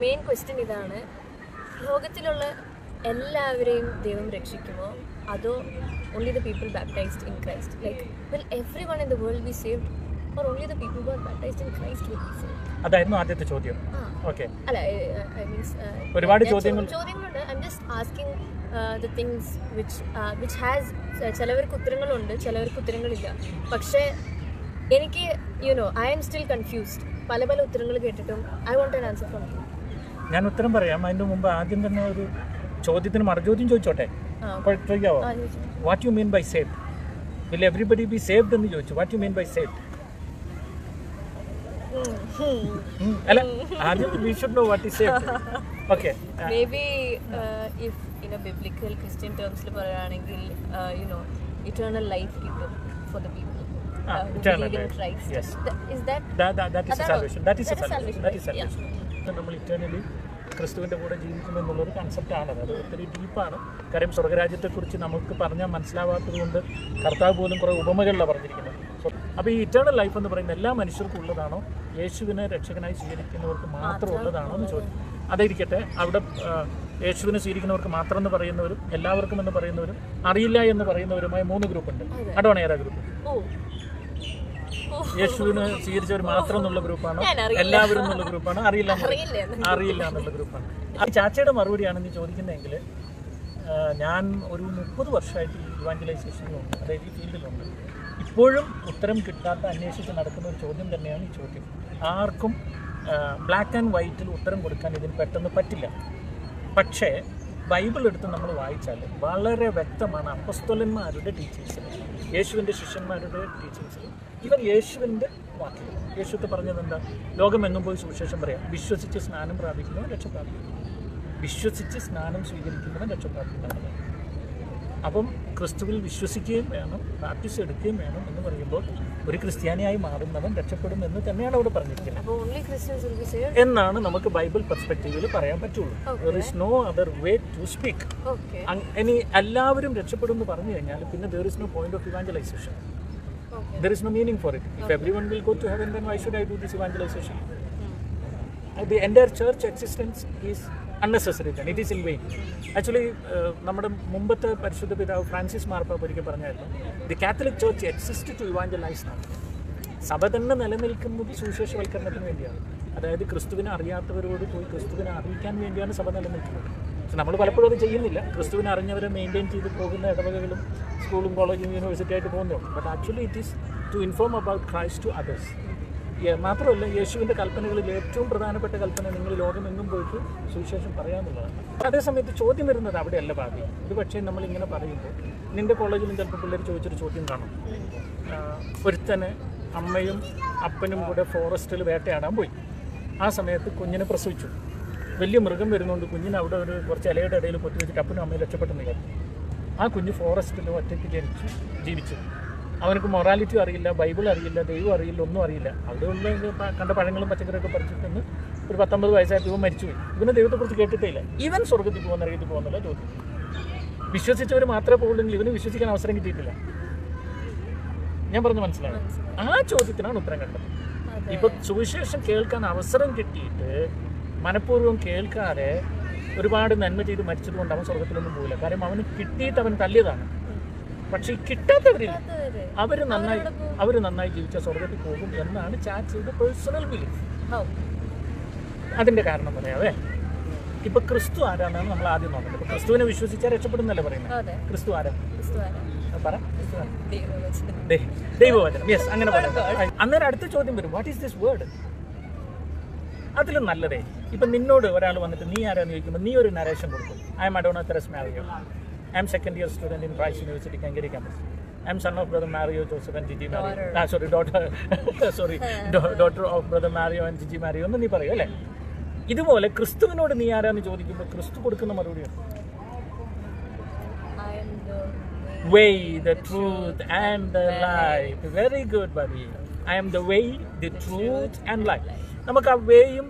Main question ഇതാണ്. ലോകത്തിലുള്ള എല്ലാവരെയും ദൈവം രക്ഷിക്കുമോ? അതോ only the people baptized in Christ like will every one in the world be saved or only the people who are baptized in Christ will be saved അതായിരുന്നു ആദ്യത്തെ ചോദ്യം. Okay അല്ല ഐ മീൻസ് ഒരുപാട് ചോദ്യങ്ങൾ- ചോദ്യങ്ങളുണ്ട്. I am just asking the things which which has ചിലവർക്ക് ഉത്തരങ്ങളുണ്ട് ചിലവർക്ക് ഉത്തരങ്ങളില്ല. പക്ഷേ എനിക്ക് you know I am still confused പല പല ഉത്തരങ്ങൾ കേട്ടിട്ടും I want an answer from you ഞാൻ ഉത്തരം പറയാം. അതിന് മുമ്പ് ആദ്യം തന്നെ ഒരു ചോദ്യത്തിന് മറുചോദ്യം ചോദിച്ചോട്ടെ? ചോദിക്കാവോ? What you mean by safe will everybody be saved എന്ന് ചോദിച്ചു. What you mean by safe അല്ല ആദ്യം we should know what is safe okay maybe if in a biblical Christian ടേംസിൽ പറയുകയാണെങ്കിൽ യു നോ ഇറ്റേണൽ ലൈഫ് കിട്ടും for the people Ah, eternal life. Yes. Is that that is അതാണോ? Salvation that is That is salvation, that is salvation. നമ്മൾ eternally ക്രിസ്തുവിന്റെ കൂടെ ജീവിക്കുന്നു എന്നുള്ളൊരു കൺസെപ്റ്റാണ് അത് ഒത്തിരി ഡീപ്പാണ് കാര്യം സ്വർഗരാജ്യത്തെക്കുറിച്ച് നമുക്ക് പറഞ്ഞാൽ മനസ്സിലാവാത്തത് കൊണ്ട് കർത്താവ് പോലും കുറേ ഉപമകളിലാണ് പറഞ്ഞിരിക്കുന്നത്. അപ്പോൾ ഈ ഇറ്റേണൽ ലൈഫ് എന്ന് പറയുന്നത് എല്ലാ മനുഷ്യർക്കും ഉള്ളതാണോ? യേശുവിനെ രക്ഷകനായി സ്വീകരിക്കുന്നവർക്ക് മാത്രം ഉള്ളതാണോ എന്ന് ചോദിച്ചു. അതിരിക്കട്ടെ അവിടെ യേശുവിനെ സ്വീകരിക്കുന്നവർക്ക് മാത്രം എന്ന് പറയുന്നവരും എല്ലാവർക്കും എന്ന് പറയുന്നവരും അറിയില്ല എന്ന് പറയുന്നവരുമായ മൂന്ന് ഗ്രൂപ്പുണ്ട്. അതാണ് ഏതാ ഗ്രൂപ്പ്? യേശുവിന് സ്വീകരിച്ചവർ മാത്രം എന്നുള്ള ഗ്രൂപ്പാണ്. എല്ലാവരും എന്നുള്ള ഗ്രൂപ്പാണ്? അറിയില്ല അറിയില്ല എന്നുള്ള ഗ്രൂപ്പാണ്. ആ ചാച്ചയുടെ മറുപടിയാണ് നീ ചോദിക്കുന്നതെങ്കിൽ ഞാൻ ഒരു മുപ്പത് വർഷമായിട്ട് ഈ ഇവാഞ്ചലൈസേഷനിലുണ്ട് അതായത് ഈ ഫീൽഡിലുണ്ട്. ഇപ്പോഴും ഉത്തരം കിട്ടാത്ത അന്വേഷിച്ച് നടക്കുന്ന ഒരു ചോദ്യം തന്നെയാണ് ഈ ചോദ്യം. ആർക്കും ബ്ലാക്ക് ആൻഡ് വൈറ്റിൽ ഉത്തരം കൊടുക്കാൻ ഇതിന് പെട്ടെന്ന് പറ്റില്ല. പക്ഷേ ബൈബിൾ എടുത്ത് നമ്മൾ വായിച്ചാൽ വളരെ വ്യക്തമാണ് അപ്പസ്തോലന്മാരുടെ ടീച്ചിങ്സിൽ യേശുവിന്റെ ശിഷ്യന്മാരുടെ ടീച്ചിങ്സിൽ ഇവൻ യേശുവിന്റെ വാക്കുകൾ യേശുത്ത് പറഞ്ഞത് എന്താ ലോകമെങ്ങും പോയി സുവിശേഷം പറയാം. വിശ്വസിച്ച് സ്നാനം പ്രാപിക്കുന്നവൻ രക്ഷ പ്രാപിക്കുന്നു വിശ്വസിച്ച് സ്നാനം സ്വീകരിക്കുന്നവൻ രക്ഷ അപ്പം ക്രിസ്തുവിൽ വിശ്വസിക്കുകയും വേണം പ്രാക്ടീസ് എടുക്കുകയും വേണം എന്ന് പറയുമ്പോൾ ഒരു ക്രിസ്ത്യാനിയായി മാറുന്നവൻ രക്ഷപ്പെടും എന്ന് തന്നെയാണ് അവിടെ പറഞ്ഞിരിക്കുന്നത്. എന്നാണ് നമുക്ക് ബൈബിൾ പെർസ്പെക്റ്റീവിൽ പറയാൻ പറ്റുള്ളൂ. Is no other way to speak ഇനി എല്ലാവരും രക്ഷപ്പെടും എന്ന് പറഞ്ഞു കഴിഞ്ഞാൽ പിന്നെ there is no point of evangelization there is no meaning for it if every one will go to heaven then why should I do this evangelization the എന്റെ church existence is unnecessary then it is in vain actually നമ്മുടെ മുമ്പത്തെ പരിശുദ്ധ പിതാവ് Francis മാർപ്പ ഒരിക്കൽ പറഞ്ഞായിരുന്നു the Catholic church exist to evangelize ആണ് സഭ തന്നെ നിലനിൽക്കുന്നത് സുവിശേഷവൽക്കരണത്തിന് വേണ്ടിയാണ്. അതായത് ക്രിസ്തുവിനെ അറിയാത്തവരോട് പോയി ക്രിസ്തുവിനെ അറിയിക്കാൻ വേണ്ടിയാണ് സഭ നിലനിൽക്കുന്നത്. പക്ഷെ നമ്മൾ പലപ്പോഴും അത് ചെയ്യുന്നില്ല. ക്രിസ്തുവിനെ അറിഞ്ഞവരെ മെയിന്റെയിൻ ചെയ്ത് പോകുന്ന ഇടവകകളും സ്കൂളും കോളേജും യൂണിവേഴ്സിറ്റി ആയിട്ട് പോകുന്നുള്ളൂ but actually it is to inform about Christ to others മാത്രമല്ല യേശുവിന്റെ കൽപ്പനകളിൽ ഏറ്റവും പ്രധാനപ്പെട്ട കൽപ്പന നിങ്ങൾ ലോകമെങ്ങും പോയിട്ട് സുവിശേഷം പറയാമെന്നുള്ളതാണ്. അതേസമയത്ത് ചോദ്യം വരുന്നത് അവിടെയല്ല ഭാവി ഇത് പക്ഷേ നമ്മളിങ്ങനെ പറയുമ്പോൾ നിന്റെ കോളേജിലും ചിലപ്പോൾ പിള്ളേർ ചോദിച്ചൊരു ചോദ്യം കാണും. ഒരുത്തന് അമ്മയും അപ്പനും കൂടെ ഫോറസ്റ്റിൽ വേട്ടയാടാൻ പോയി. ആ സമയത്ത് കുഞ്ഞിനെ പ്രസവിച്ചു. വലിയ മൃഗം വരുന്നതുകൊണ്ട് കുഞ്ഞിനെ അവിടെ ഒരു കുറച്ച് ഇലയുടെ ഇടയിൽ പൊത്തി വെച്ചിട്ട് അപ്പനും അമ്മയും രക്ഷപ്പെട്ടെന്ന് ആ കുഞ്ഞ് ഫോറസ്റ്റിൽ ഒറ്റയ്ക്ക് ജനിച്ചു ജീവിച്ചു. അവനക്ക് മൊറാലിറ്റി അറിയില്ല ബൈബിൾ അറിയില്ല ദൈവം അറിയില്ല ഒന്നും അറിയില്ല. അതുകൊണ്ട് കണ്ട പഴങ്ങളും പച്ചക്കറിയൊക്കെ പറിച്ചിട്ടൊന്ന് ഒരു പത്തൊമ്പത് വയസ്സായിട്ട് ഇവൻ മരിച്ചുപോയി. ഇവന് ദൈവത്തെക്കുറിച്ച് കേട്ടിട്ടില്ല ഇവൻ സ്വർഗത്തിൽ പോകുന്ന അറിയത്തിൽ പോകുന്നുള്ള ചോദ്യം. വിശ്വസിച്ചവർ മാത്രമേ പോകുള്ളെങ്കിൽ ഇവന് വിശ്വസിക്കാൻ അവസരം കിട്ടിയിട്ടില്ല. ഞാൻ പറഞ്ഞു മനസ്സിലായി? ആ ചോദ്യത്തിനാണ് ഉത്തരം കണ്ടത്. ഇപ്പൊ സുവിശേഷം കേൾക്കാൻ അവസരം കിട്ടിയിട്ട് മനഃപൂർവം കേൾക്കാതെ ഒരുപാട് നന്മ ചെയ്ത് മരിച്ചതുകൊണ്ട് അവൻ സ്വർഗത്തിലൊന്നും പോകില്ല കാര്യം അവന് കിട്ടിയിട്ട് അവൻ തല്ലിയതാണ്. പക്ഷെ കിട്ടാത്തവരില്ല. അതെ അവർ നന്നായി അവർ നന്നായി ജീവിച്ച സ്വർഗത്തിൽ പോകും എന്നാണ് ചാച്ചിയുടെ പേഴ്സണൽ ബിലീഫ് ഹൗ അതിന്റെ കാരണം പറയാവേ. ഇപ്പൊ ക്രിസ്തു ആരാന്നാണ് നമ്മൾ ആദ്യം നോക്കുന്നത് ഇപ്പൊ ക്രിസ്തുവിനെ വിശ്വസിച്ചാൽ രക്ഷപ്പെടുന്നല്ലേ പറയുന്നത്? ക്രിസ്തു ആരാ? പറ? ദൈവവചനം. യെസ് അങ്ങനെ പറയാം അന്നേരം അടുത്ത ചോദ്യം വരും. വാട്ട് ഈസ് ദിസ് വേർഡ് അതിലും നല്ലതേ. ഇപ്പം നിന്നോട് ഒരാൾ വന്നിട്ട് നീ ആരാന്ന് ചോദിക്കുമ്പോൾ നീ ഒരു നരേഷൻ കൊടുക്കും. I am Adona Theres I am second year student in Christ University Kengeri campus I am son of brother Mario Joseph and Jiji Mario ah sorry daughter sorry daughter of brother Mario and Jiji Mario എന്ന് നീ പറയും അല്ലേ? ഇതുപോലെ ക്രിസ്തുവിനോട് നീ ആരാന്ന് ചോദിക്കുമ്പോൾ ക്രിസ്തു കൊടുക്കുന്ന മറുപടിയാണ് I am the way, the truth, and the life. Very good, buddy. I am the way, the truth, and life. നമുക്ക് ആ വേയും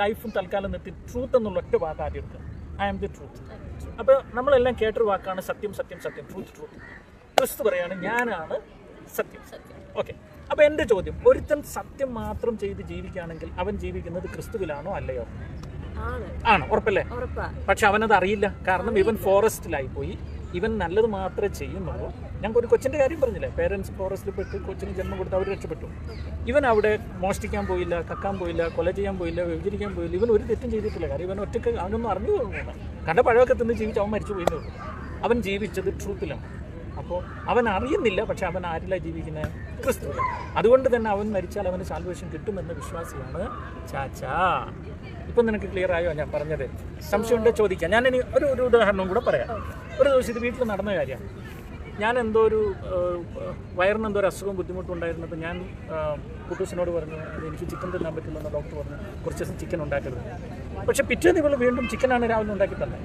ലൈഫും തൽക്കാലം നിർത്തി ട്രൂത്ത് എന്നുള്ള ഒറ്റ വാക്ക് ആദ്യം എടുക്കാം ഐ ആം ദി ട്രൂത്ത് അപ്പോൾ നമ്മളെല്ലാം കേട്ടൊരു വാക്കാണ് സത്യം സത്യം സത്യം ട്രൂത്ത് ട്രൂത്ത് ക്രിസ്തു പറയാണ് ഞാനാണ് സത്യം. സത്യം ഓക്കെ അപ്പോൾ എന്റെ ചോദ്യം ഒരുത്തൻ സത്യം മാത്രം ചെയ്ത് ജീവിക്കുകയാണെങ്കിൽ അവൻ ജീവിക്കുന്നത് ക്രിസ്തുവിലാണോ അല്ലയോ? ആണ്. ഉറപ്പല്ലേ? ഉറപ്പാ. പക്ഷെ അവനത് അറിയില്ല. കാരണം ഇവൻ ഫോറസ്റ്റിലായി പോയി. ഇവൻ നല്ലത് മാത്രമേ ചെയ്യുന്നുള്ളൂ. ഞങ്ങൾക്ക് ഒരു കൊച്ചിന്റെ കാര്യം പറഞ്ഞില്ലേ? പേരൻസ് ഫോറസ്റ്റിൽ പെട്ട് കൊച്ചിന് ജന്മം കൊടുത്ത് അവർ രക്ഷപ്പെട്ടു. ഇവൻ അവിടെ മോഷ്ടിക്കാൻ പോയില്ല കക്കാൻ പോയില്ല കൊല ചെയ്യാൻ പോയില്ല വ്യഭിചരിക്കാൻ പോയില്ല. ഇവൻ ഒരു തെറ്റും ചെയ്തിട്ടില്ല. കാര്യം ഇവൻ ഒറ്റയ്ക്ക് അവനൊന്നും അറിഞ്ഞു പോകുന്നില്ല. കണ്ട പഴമൊക്കെ തിന്ന് ജീവിച്ച് അവൻ മരിച്ചു ഉള്ളൂ. അവൻ ജീവിച്ചത് ട്രൂത്തിലാണ് അപ്പോൾ അവൻ അറിയുന്നില്ല പക്ഷെ അവൻ ആരിലാണ് ജീവിക്കുന്നത് ക്രിസ്തു അതുകൊണ്ട് തന്നെ അവൻ മരിച്ചാൽ അവന് സാൽവേഷൻ കിട്ടുമെന്ന വിശ്വാസിയാണ് ചാച്ചാ. ഇപ്പം നിനക്ക് ക്ലിയർ ആയോ ഞാൻ പറഞ്ഞത്? സംശയമുണ്ട്? ചോദിക്കാം. ഞാൻ ഇനി ഒരു ഒരു ഉദാഹരണം കൂടെ പറയാം. ഒരു ദിവസം ഇത് വീട്ടിൽ നടന്ന കാര്യമാണ്. ഞാൻ എന്തോ ഒരു വയറിന് എന്തോ ഒരു അസുഖം ബുദ്ധിമുട്ടുണ്ടായിരുന്നപ്പോൾ ഞാൻ കുട്ടൂസിനോട് പറഞ്ഞു "അത് എനിക്ക് ചിക്കൻ തിന്നാൻ പറ്റില്ലെന്ന് ഡോക്ടർ പറഞ്ഞു. കുറച്ച് ദിവസം ചിക്കൻ ഉണ്ടാക്കരുത്. പക്ഷേ പിറ്റേന്ന് ഇവൾ വീണ്ടും ചിക്കനാണ് രാവിലെ ഉണ്ടാക്കി തന്നെ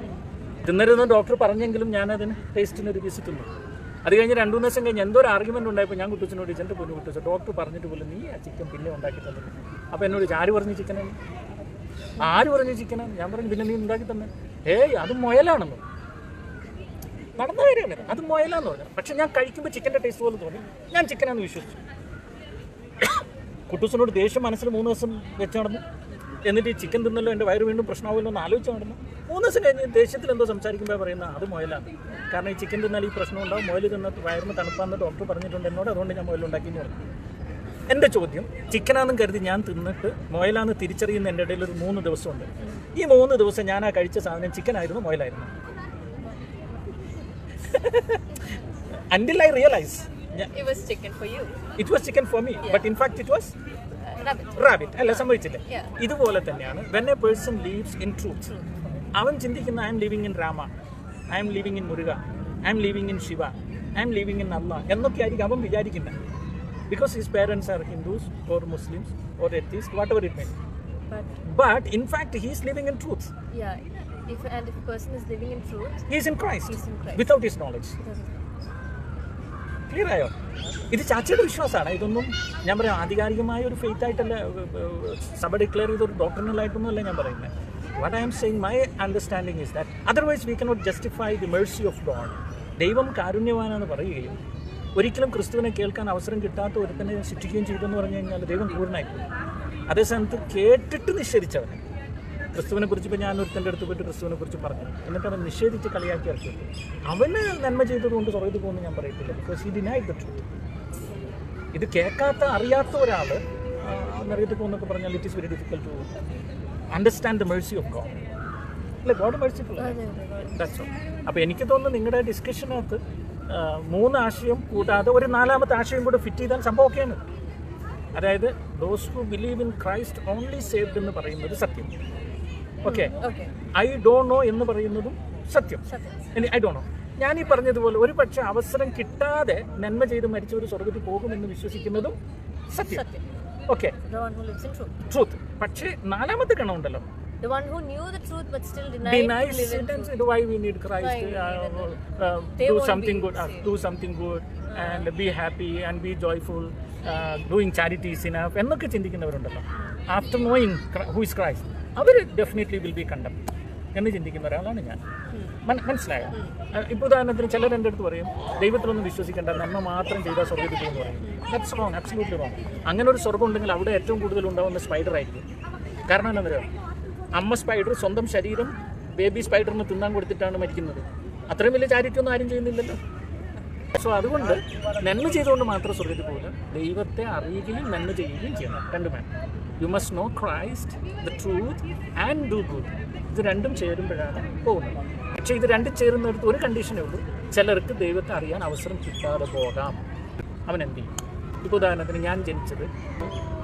തിന്നരുതെന്ന് ഡോക്ടർ പറഞ്ഞെങ്കിലും ഞാനതിന് ടേസ്റ്റിന് ഒരു പീസ് തിന്നു അത് കഴിഞ്ഞ് രണ്ടു മൂന്ന് ദിവസം കഴിഞ്ഞ് എന്തോ ഒരു ആർഗ്യുമെന്റ് ഉണ്ടായപ്പോൾ ഞാൻ കുട്ടൂസിനോട് ചെന്ന് പൊന്നു കുട്ടൂസ് ഡോക്ടർ പറഞ്ഞിട്ട് പോലും നീ ആ ചിക്കൻ പിന്നെ ഉണ്ടാക്കി തന്നെ? അപ്പോൾ എന്നോട് ആര് പറഞ്ഞു ചിക്കനാണ് ആര് പറഞ്ഞു ചിക്കനാണ് ഞാൻ പറഞ്ഞു പിന്നെ നീ ഉണ്ടാക്കി തന്നെ? ഏയ് അത് മുയലാണെന്ന്. നടന്ന കാര്യമല്ല. അത് മുയലാന്ന് പറഞ്ഞു പക്ഷെ ഞാൻ കഴിക്കുമ്പോൾ ചിക്കന്റെ ടേസ്റ്റ് പോലെ തോന്നി. ഞാൻ ചിക്കനാന്ന് വിശ്വസിച്ചു. കുട്ടൂസിനോട് ദേഷ്യം മനസ്സിൽ മൂന്ന് ദിവസം വെച്ച് നടന്നു. എന്നിട്ട് ഈ ചിക്കൻ തിന്നല്ലോ എന്റെ വയറ് വീണ്ടും പ്രശ്നമാവുമല്ലോ എന്ന് ആലോചിച്ച് നടന്നു. മൂന്ന് ദിവസം കഴിഞ്ഞ് ദേഷ്യത്തിൽ എന്തോ സംസാരിക്കുമ്പോൾ പറയുന്ന അത് മുയലാണ്. കാരണം ഈ ചിക്കൻ തിന്നാൽ ഈ പ്രശ്നം ഉണ്ടാവും. മുയൽ തിന്ന വയറിന് തണുപ്പാന്ന് ഡോക്ടർ പറഞ്ഞിട്ടുണ്ട് എന്നോട്. അതുകൊണ്ട് ഞാൻ മുയലുണ്ടാക്കി എന്ന് പറഞ്ഞു. എന്റെ ചോദ്യം ചിക്കനാന്നും കരുതി ഞാൻ തിന്നിട്ട് മുയലാന്ന് തിരിച്ചറിയുന്ന എന്റെ ഇടയിൽ ഒരു മൂന്ന് ദിവസമുണ്ട്. ഈ മൂന്ന് ദിവസം ഞാൻ ആ കഴിച്ച സാധനം ചിക്കനായിരുന്നു മുയലായിരുന്നു. until I realized It was chicken for you. it was chicken for me, but in fact it was Uh, rabbit. rabbit. അല്ല സംഭവിച്ചില്ല Yeah. ഇതുപോലെ തന്നെയാണ് when a person lives in truth അവൻ ചിന്തിക്കുന്ന I am living in Rama I am living in Muruga I am living in Shiva I am living in അല്ല എന്നൊക്കെ ആയിരിക്കും അവൻ വിചാരിക്കുന്നത് because his parents are Hindus or Muslims or atheist whatever it may But but in fact he's living in truth yeah, if and if a person is living in truth, he is in Christ. He is in Christ. Without his knowledge. Clear ആയോ? ഇത് ചാച്ചയുടെ വിശ്വാസമാണ്. ഇതൊന്നും ഞാൻ പറയാം ആധികാരികമായ ഒരു faith ആയിട്ടല്ല സഭ ഡിക്ലെയർ ചെയ്ത ഒരു ഡോക്ടറിനലായിട്ടൊന്നും അല്ല ഞാൻ പറയുന്നത്. What I am saying my understanding is that otherwise we cannot justify the mercy of God ദൈവം കാരുണ്യവാനെന്ന് പറയുകയും ഒരിക്കലും ക്രിസ്തുവിനെ കേൾക്കാൻ അവസരം കിട്ടാത്ത ഒരുത്തനെ ശിക്ഷിക്കുകയും ചെയ്തു എന്ന് പറഞ്ഞു കഴിഞ്ഞാൽ ദൈവം പൂർണമായിപ്പോയി അതേ സമയത്ത് കേട്ടിട്ട് നിഷേധിച്ചവനെ. ക്രിസ്തുവിനെ കുറിച്ച് ഇപ്പോൾ ഞാൻ ഒരുത്തന്റെ അടുത്ത് പോയിട്ട് ക്രിസ്തുവിനെ കുറിച്ച് പറഞ്ഞു. എന്നിട്ട് അവൻ നിഷേധിച്ച് കളിയാക്കി ഇറക്കി അവന് നന്മ ചെയ്തതുകൊണ്ട് സ്വർഗത്തിൽ പോകുമെന്ന് ഞാൻ പറയത്തില്ല. ബിക്കോസ് ഈ ഡിനായി ദ ട്രൂത്ത് ഇത് കേൾക്കാത്ത അറിയാത്ത ഒരാൾ നരകത്തിൽ പോകുന്നൊക്കെ പറഞ്ഞാൽ it is very difficult to understand the mercy of God അല്ലേ? ഗോഡ് മേഴ്സിഫുൾ അപ്പോൾ എനിക്ക് തോന്നുന്നു നിങ്ങളുടെ ഡിസ്കഷനകത്ത് മൂന്ന് ആശയം കൂടാതെ ഒരു നാലാമത്തെ ആശയം കൂടെ ഫിറ്റ് ചെയ്താൽ സംഭവമൊക്കെയാണ്. അതായത് those who believe in Christ only saved എന്ന് പറയുന്നത് സത്യം. ഓക്കെ ഐ ഡോണ്ട് നോ എന്ന് പറയുന്നതും സത്യം. ഐ ഡോണ്ട് നോ ഞാൻ ഈ പറഞ്ഞതുപോലെ ഒരു പക്ഷെ അവസരം കിട്ടാതെ നന്മ ചെയ്ത് മരിച്ചവർ സ്വർഗത്തിൽ പോകുമെന്ന് വിശ്വസിക്കുന്നതും സത്യം. ഓക്കെ ട്രൂത്ത് പക്ഷേ നാലാമത്തെ കണമുണ്ടല്ലോ uh, uh, uh, എന്നൊക്കെ ചിന്തിക്കുന്നവരുണ്ടല്ലോ. After knowing who is Christ our definitely will be condemn എന്ന് ചിന്തിക്കുന്ന ഒരാളാണ് ഞാൻ. മനസ്സിലായ? ഇപ്പോൾ ഉദാഹരണത്തിന് ചിലർ എന്റെ അടുത്ത് പറയും ദൈവത്തിലൊന്നും വിശ്വസിക്കേണ്ട നമ്മൾ മാത്രം ചെയ്താൽ സ്വർഗത്തിൽ പോകുമെന്ന് പറയും. ദാറ്റ്സ് റോങ് അബ്സലൂട്ട്ലി റോങ് അങ്ങനെ ഒരു സ്വർഗം ഉണ്ടെങ്കിൽ അവിടെ ഏറ്റവും കൂടുതൽ ഉണ്ടാവുന്ന സ്പൈഡർ ആയിരിക്കും. കാരണം എന്താ പറയുക അമ്മ സ്പൈഡർ സ്വന്തം ശരീരം ബേബി സ്പൈഡറിന് തിന്നാൻ കൊടുത്തിട്ടാണ് മരിക്കുന്നത്. അത്രയും വലിയ ചാരിറ്റി ഒന്നും ആരും ചെയ്യുന്നില്ലല്ലോ. സോ അതുകൊണ്ട് നന്മ ചെയ്തുകൊണ്ട് മാത്രം സ്വർഗത്തിൽ പോകില്ല ദൈവത്തെ അറിയുകയും നന്മ ചെയ്യുകയും ചെയ്യണം. രണ്ടും വേണം you must know Christ the truth and do good ഇത് രണ്ടും ചേരുമ്പോഴാണ് പോകുന്നത്. പക്ഷേ ഇത് രണ്ടും ചേരുന്നിടത്ത് ഒരു കണ്ടീഷനേ ഉള്ളൂ. ചിലർക്ക് ദൈവത്തെ അറിയാൻ അവസരം കിട്ടാതെ പോകാം. അവൻ എന്ത് ചെയ്യും? ഇപ്പോൾ ഉദാഹരണത്തിന് ഞാൻ ജനിച്ചത്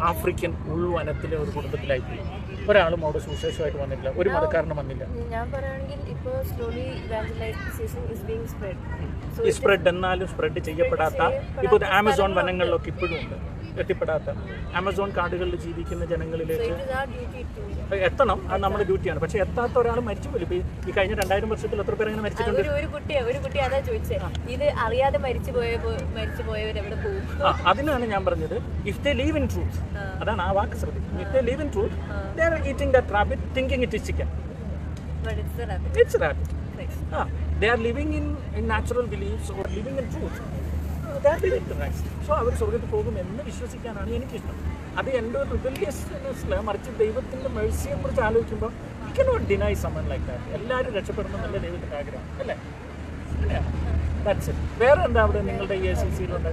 ആഫ്രിക്കൻ ഉൾവനത്തിലെ ഒരു കുടുംബത്തിലായിപ്പോയി. ഒരാളും അവിടെ സുശേഷമായിട്ട് വന്നില്ല ഒരു മതക്കാരനും വന്നില്ല. ഞാൻ പറയുകയാണെങ്കിൽ ഇപ്പോൾ slowly evangelization is being spread എന്നാലും സ്പ്രെഡ് ചെയ്യപ്പെടാത്ത ഇപ്പോൾ ആമസോൺ വനങ്ങളിലൊക്കെ ഇപ്പോഴും ഉണ്ട്. എത്തിപ്പെടാത്ത ആമസോൺ കാർഡുകളിൽ ജീവിക്കുന്ന ജനങ്ങളിലേക്ക് ആർ എത്തണം. അത് നമ്മുടെ ഡ്യൂട്ടിയാണ് പക്ഷെ എത്താത്ത ഒരാൾ മരിച്ചു പോലും. ഈ- കഴിഞ്ഞ രണ്ടായിരം വർഷത്തിൽ എത്ര പേർ അങ്ങനെ മരിച്ചിട്ടുണ്ട്? ഒരു കുട്ടി ഒരു കുട്ടി അതാ ചോദിച്ചത് ഇത് അറിയാതെ മരിച്ചു പോയ മരിച്ചു പോയവർ എവിടെ പോകും? ആ അതിനാണ് ഞാൻ പറഞ്ഞത്. If they live in truth അതാണ് ആ വാക്ക് ശ്രദ്ധിക്കുന്നത് if they live in truth they are eating that rabbit thinking it is chicken. It's rabbit Christ. Ah, they are living in, in natural beliefs or living So അവർ സ്വർഗത്തിൽ പോകും എന്ന് വിശ്വസിക്കാനാണ് എനിക്കിഷ്ടം. അത് എന്റെ ഒരു റിബലിയസ്നെസ്സിൽ മറിച്ച് ദൈവത്തിന്റെ മേഴ്സിയെ കുറിച്ച് ആലോചിക്കുമ്പോൾ cannot deny someone like that എല്ലാവരും രക്ഷപ്പെടണം എന്നല്ല ദൈവത്തിന്റെ ആഗ്രഹം അല്ലേ? ദാറ്റ്സ് ഇറ്റ് വേറെ എന്താ അവിടെ നിങ്ങളുടെ ഈ എസ് സി സിയിലുണ്ട്